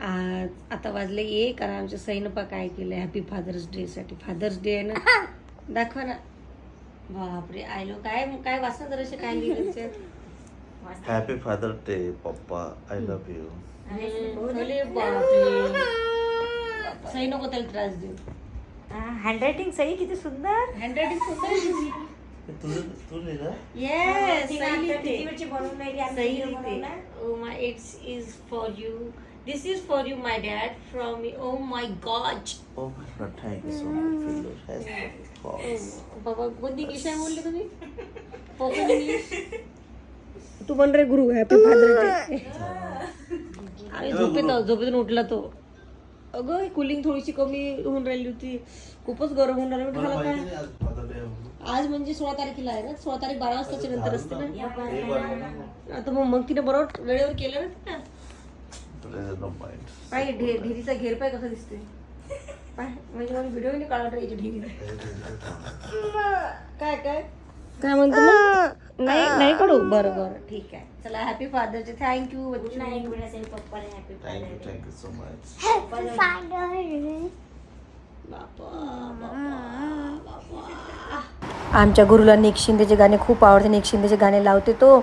आज आता वाजले एक कारण आमच्या सैनपा काय केलं हॅपी फादर्स डे साठी. फादर्स डे आहे ना? दाखवा ना. बापरे आयलो काय काय वाचना जराशे काय लिहिलं? हॅपी फादर डे पप्पा. आय लव्ह यू सई नको त्याला त्रास देऊ. हँडरायटिंग सही किती सुंदर. हँडरायटिंग सुंदर येस सही लिहिते. It's is for you this is for you my dad from me oh my god oh my god thank you so much has बाबा कोणती इंग्लिश आहे बोलले तुम्ही? इंग्लिश तू पण रे गुरु हॅपी फादर डे अरे झोपेत झोपेतून उठला तो. अगं कुलिंग थोडीशी कमी होऊन राहिली होती. खूपच गरम होऊन राहिलं. काय? आज म्हणजे सोळा तारखेला आहे ना? सोळा तारीख बारा वाजताच्या नंतर असते ना. आता मग मग तिने बरोबर वेळेवर केलं ना पाय ढे ढेरीचा घेर पाय कसा दिसतोय? पाय म्हणजे मला व्हिडिओ नाही काढला याची ढेरी. काय काय? काय म्हणतो मग? नाही नाही काढू बरं बरं. ठीक आहे. चला हॅपी फादरचे थँक्यू वेळा सही पप्पाला हॅपी यू सो मच आमच्या गुरुला निक शिंदेचे गाणे खूप आवडते. निक शिंदेचे गाणे लावते तो.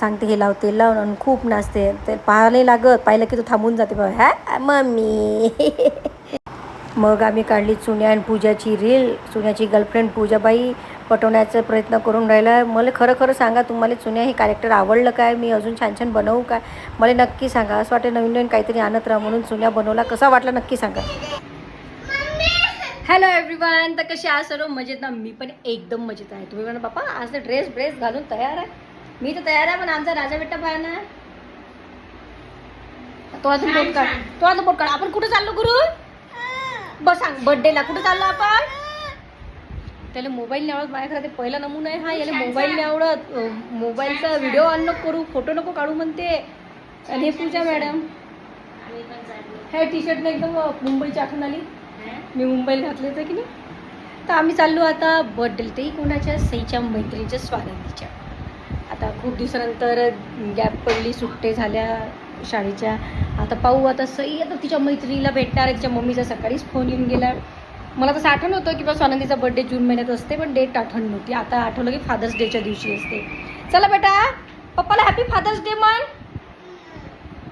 सांगते हे लावते लावून. आणि खूप नाचते. ते पाहायला लागत. पाहिलं की तो थांबून जाते. बाबा हॅ मम्मी. मग आम्ही काढली चुन्या आणि पूजाची रील. चुन्याची गर्लफ्रेंड पूजाबाई पटवण्याचा प्रयत्न करून राहिला. मला खरं खरं सांगा तुम्हाला चुन्या हे कॅरेक्टर आवडलं काय? मी अजून छान छान बनवू काय? मला नक्की सांगा. असं वाटतं नवीन नवीन काहीतरी आणत राहा म्हणून चुन्या बनवला. कसा वाटला नक्की सांगा. हॅलो एव्हरीवन तर कसे आज सर्व? मजेत ना? मी पण एकदम मजेत आहे. तुम्ही म्हणा बापा आज तर ड्रेस ब्रेस घालून तयार आहे. मी तर तयार आहे पण आमचा राजा बेटा पाहा ना तो आता बोट काढ. तो आता बोट काढ. आपण कुठं चाललो गुरु? बस सांग बर्थडेला कुठं चाललो आपण? त्याला मोबाईल नाही आवडत माझ्याकडे ते पहिला नमुना आहे. हा याला मोबाईल नाही आवडत मोबाईलचा व्हिडिओ ऑन नको करू. फोटो नको काढू म्हणते. आणि हे पूजा मॅडम ह्या टी शर्टने एकदम मुंबईची आठवण आली हं? मी मुंबईला घातले होते की नाही? तर आम्ही चाललो आता बर्थडे तेही कोणाच्या सईच्या मैत्रिणीच्या स्वागतीच्या आता खूप दिवसानंतर गॅप पडली सुट्टे झाल्या शाळेच्या. आता पाहू आता सई आता तिच्या मैत्रिणीला भेटणार आहे तिच्या मम्मीचा सकाळीच फोन येऊन गेला. मला तसं आठवण होतं की बा स्वानंदीचा बर्थडे जून महिन्यात असते पण डेट आठवण नव्हती. आता आठवलं की फादर्स डेच्या दिवशी असते. चला बेटा पप्पाला हॅपी फादर्स डे म्हण.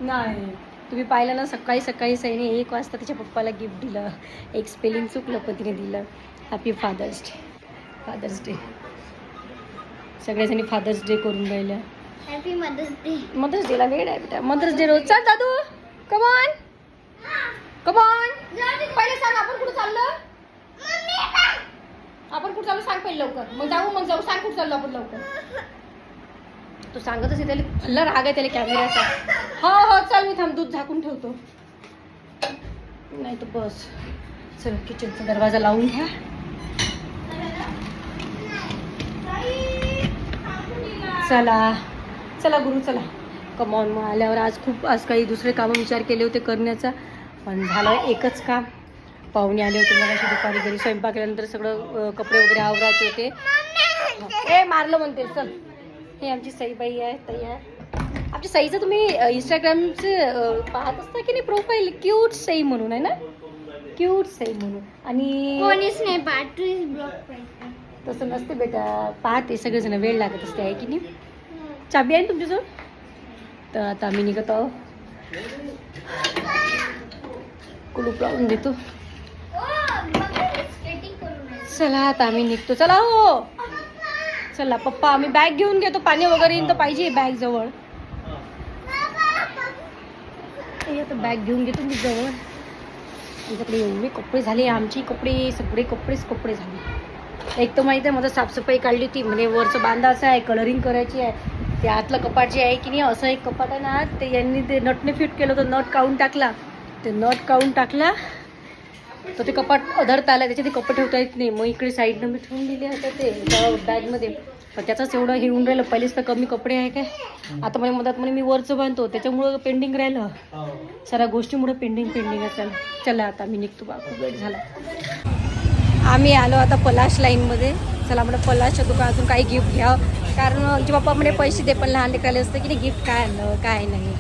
नाही. तुम्ही पाहिलं ना सकाळी सकाळी सईने एक वाजता तिच्या पप्पाला गिफ्ट दिलं. एक स्पेलिंग चुकलं पण तिने दिलं. Happy father's day father's day सगळ्याजणी father's day करून राहिल्या. हॅपी मदर्स डे मदर्स डेला वेळ आहे बेटा. मदर्स डे रोज. चल दादू. कमॉन कमॉन पहिले सांग आपण कुठं चाललो? आपण कुठं चाललो? सांग पहिले लवकर. मग जाऊ मग जाऊ. सांग कुठं चाललो आपण लवकर? तू सांगतच आहे त्याला भल्ला राग आहे त्याला कॅमेऱ्याचा हो हो चल मी थांब दूध झाकून ठेवतो. नाही तर बस. चल किचनचा दरवाजा लावून घ्या. चला. चला गुरु चला. कमॉन मग आल्यावर आज खूप आज काही दुसरे कामं विचार केले होते करण्याचा. पण झालं एकच काम. पाहुणे आले होते मला दुपारी घरी. स्वयंपाक केल्यानंतर सगळं कपडे वगैरे आवरायचे होते. ए मारलं म्हणते चल. हे आमची सईबाई आहे आहे. आमच्या सईचं तुम्ही इंस्टाग्रामचं पाहत असता की नाही प्रोफाईल क्यूट सई म्हणून आहे ना? क्यूट सई म्हणून. आणि कोणीच नाही पाठू ब्लॉक पाहिजे. तसं नसते बेटा. पाहते सगळेजण वेळ लागत असते आहे की नाही? चाबी आहे ना तुमच्याजवळ? तर आता आम्ही निघत आहो कुलूप लावून देतो. चला आता आम्ही निघतो. चला हो. चला पप्पा आम्ही बॅग घेऊन घेतो पाणी वगैरे येईन तर पाहिजे बॅग जवळ. आता बॅग घेऊन घेतो मी जवळ. आमच्याकडे एवढे कपडे झाले आमचे कपडे सगळे कपडेच कपडे झाले. एक तर माहिती आहे माझं साफसफाई काढली होती म्हणजे वरचं बांधायचं आहे कलरिंग करायची आहे. ते आतलं कपाट जे आहे की नाही असं एक कपाट आहे ना ते यांनी ते नटने फिट केलं होतं नट काढून टाकला. ते नट काढून टाकला. तर ते कपाट अधरता आलं त्याच्यात ते कपडे ठेवता येत नाही. मग इकडे साईडनं मी ठेवून दिले होते ते बॅगमध्ये. पण त्याचंच एवढं हे होऊन राहिलं पहिलेच तर कमी कपडे आहे काय? आता मला मदत म्हणे मी वरचं बांधतो त्याच्यामुळं पेंडिंग राहिलं. सगळ्या गोष्टीमुळं पेंडिंग पेंडिंग असेल चला. आता मी निघतो बा खूप वेळ झाला. आम्ही आलो आता पलाश लाईनमध्ये. चला म्हणलं पलाशच्या दुकानातून काही गिफ्ट घ्यावं कारण आमचे बाप्पा म्हणे पैसे दे पण लहान लेकराले असतं की नाही गिफ्ट काय आणलं काय नाही.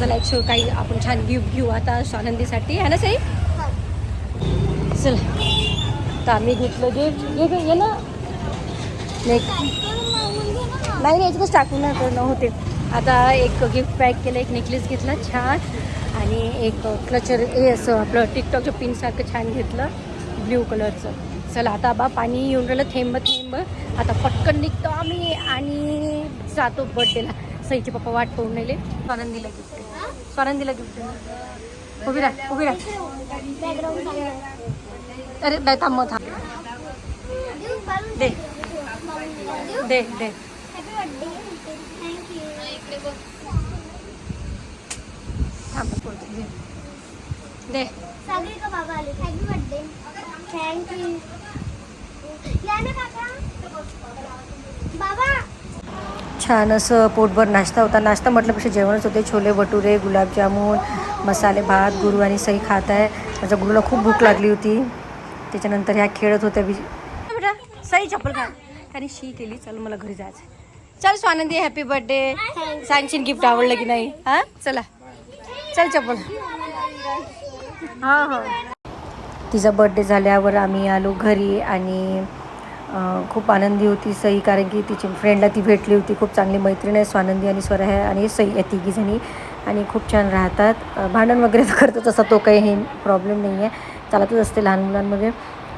चला एक काही आपण छान गिफ्ट घेऊ आता स्वानंदीसाठी. आहे ना सई? चल तर आम्ही घेतलं गिफ्ट घे घे ये ना? नाही. नाही याच्यातच टाकून ना होते. आता एक गिफ्ट पॅक केलं एक नेकलेस घेतला छान. आणि एक क्लचर हे असं आपलं टिकटॉकच्या पिनसारखं छान घेतलं ब्ल्यू कलरचं चला आता बा पाणी येऊन राहिलं थेंब थेंब. आता पटकन निघतो आम्ही आणि जातो बर्थडेला सईचे पप्पा वाट पाहून राहिले. स्वानंदीला गिफ्ट स्वानंदीला गिफ्ट उभी राह उभी राह. अरे नाही थांब मग थांब दे। दे दे। थांब दे। दे। सगळे का बाबा आले हॅपी बर्थडे थँक्यू या ना काका बाबा। छान असं पोटभर नाश्ता होता. नाश्ता म्हटल्यापेक्षा जेवणच होते. छोले भटुरे गुलाबजामुन मसाले भात गुरु आणि सई खात आहे माझ्या गुरुला खूप भूक लागली होती. त्याच्यानंतर ह्या खेळत होत्या बी सई चप्पल घाल. कारण शी केली चल मला घरी जायचं चल स्वानंदी हॅपी बर्थडे सांगशील गिफ्ट आवडलं की नाही? हां? चला. चल चप्पल. हां हां. तिचा बर्थडे झाल्यावर आम्ही आलो घरी आणि खूप आनंदी होती सई कारण की तिची फ्रेंडला ती भेटली होती. खूप चांगली मैत्रीण आहे स्वानंदी आणि स्वर आहे आणि सई या तिघीजणी. आणि खूप छान राहतात. भांडण वगैरे तर करतो तसा तो काही हे प्रॉब्लेम नाही आहे चालतच असते लहान मुलांमध्ये.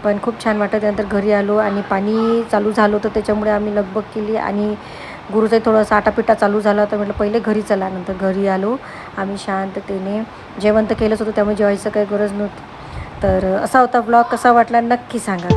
पण खूप छान वाटतं. त्यानंतर घरी आलो आणि पाणी चालू झालं होतं. त्याच्यामुळे आम्ही लगबग केली आणि गुरुचाही थोडासा आटापिटा चालू झाला होता. म्हटलं पहिले घरी चला. नंतर घरी आलो. आम्ही शांततेने जेवण तर केलंच होतं. त्यामुळे जेवायचं काही गरज नव्हती. तर असा होता ब्लॉग कसा वाटला नक्की सांगा.